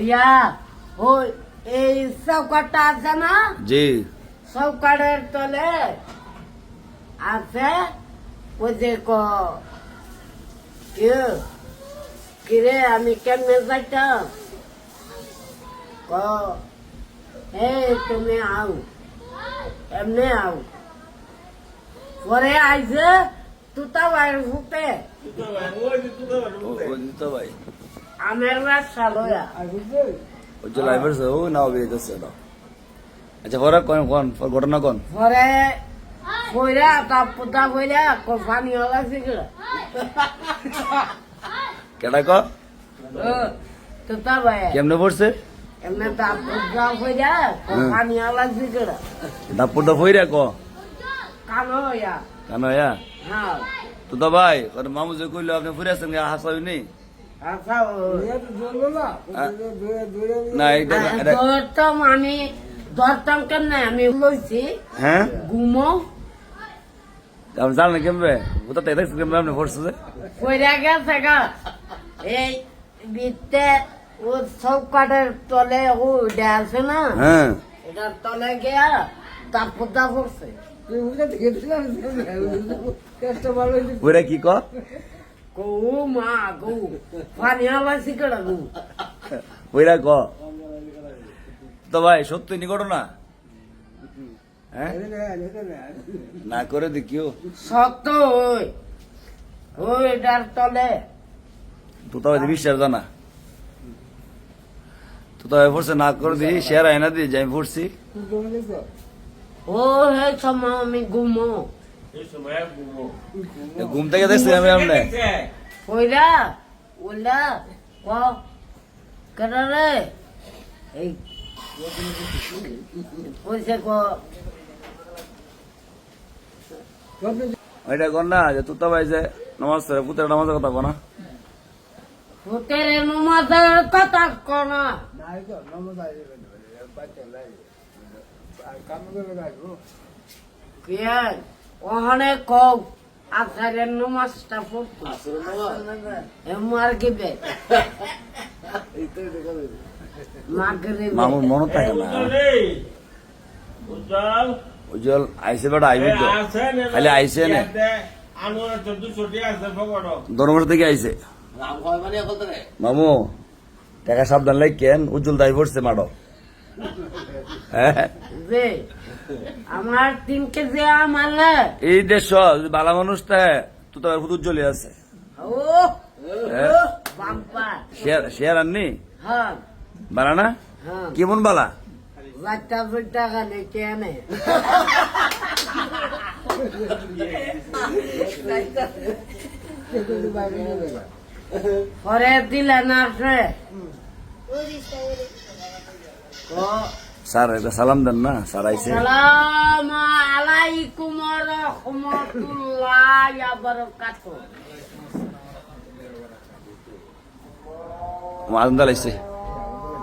ইয়া ওই এই চৌকাটটা আছে না জি চৌকাটের তলে আছে ওই যে কি কিরে আমি কেমনে যাইতাম ক এই তুমি আও এমনি আও পরে আইছে তুতা বাইর ফুটে ও- ওই তো ভাই আমের ব্যবসা লয়া ওই যে লাইভের ও নাও বেরিয়েছে না আচ্ছা পরে কোন কোন ঘটনা কোন? পরে কইরা তাপ পুতা কইরা কোফানি হলা শিখলা কেটা ক? তুতা ভাই কেমনে পড়ছে? এমনি তাপ পুতা কইরা কোফানি হলা শিখলা দাপুরটা ফইরা ক? কানো হইয়া। কেন ইয়া হ্যাঁ। তো তো ভাই মামু যে কইলো আপনি ফুরে আসছেন হাসাবি নি আচ্ছা না এটা এটা আমি ধরতাম কেমনে? আমি লইছি। হ্যাঁ? ঘুমো আপনি জানেন কেমবে ওটা তো দেখছেন কেমবে আপনি পড়ছে যে? কইরা গেছে গা। এই বিতে ও চৌকাটের তলে ও উঠে আছে না? হ্যাঁ। এটার তলে গিয়া তাপ পুতা পড়ছে। ওইটা কি ক গৌ মা গৌ পানি কেডা গৌ ওইটা ক তো ভাই সত্যি নি ঘটনা না করে দেখিও সত্য ওই ওই এটার তলে তো তো ভাই বিশ্বাস জানা ভাই পড়ছে না করে দিই শেয়ার আয়না দিই যাই পড়ছি ও হে সময় আমি ঘুমো ঘুম থেকে দেখছি আমি আপনি কইরা ওলা ক কেডা রে? এই কইছে ক। ওইটা কর না যে তুতা ভাই যে নামাজ পুতের নামাজের কথা কো না। ভূতের নমাজের কথা কনা কিয়ার ওখানে কও আসারের নমাজটা পড়তো। এমার গিবে। মাগরিবে। মামুর মনে থাকে না। উজ্জ্বল। আইসে বেটা আইবি তো। খালি আইসে নে। দরমার থেকে আইসে। মামু টাকা সাবধান লাগ কেন উজ্জ্বল দাই পড়ছে মাডো। আমার তিন কেজি আমালে এই দেশ বালা মানুষ তা তো তো উজ্জ্বলই আছে। ও হ্যাঁ? শেয়ার শেয়ার আননি হ্যাঁ। বালা না? হ্যাঁ। কেমন বালা? খালি কেনে পরে দিলে না সে ও স্যার এটা সালাম দেন না। স্যার আইসে আলাইকুম রহমতুল্লাহ বারাকাতুহু। মাজন দাল আইসে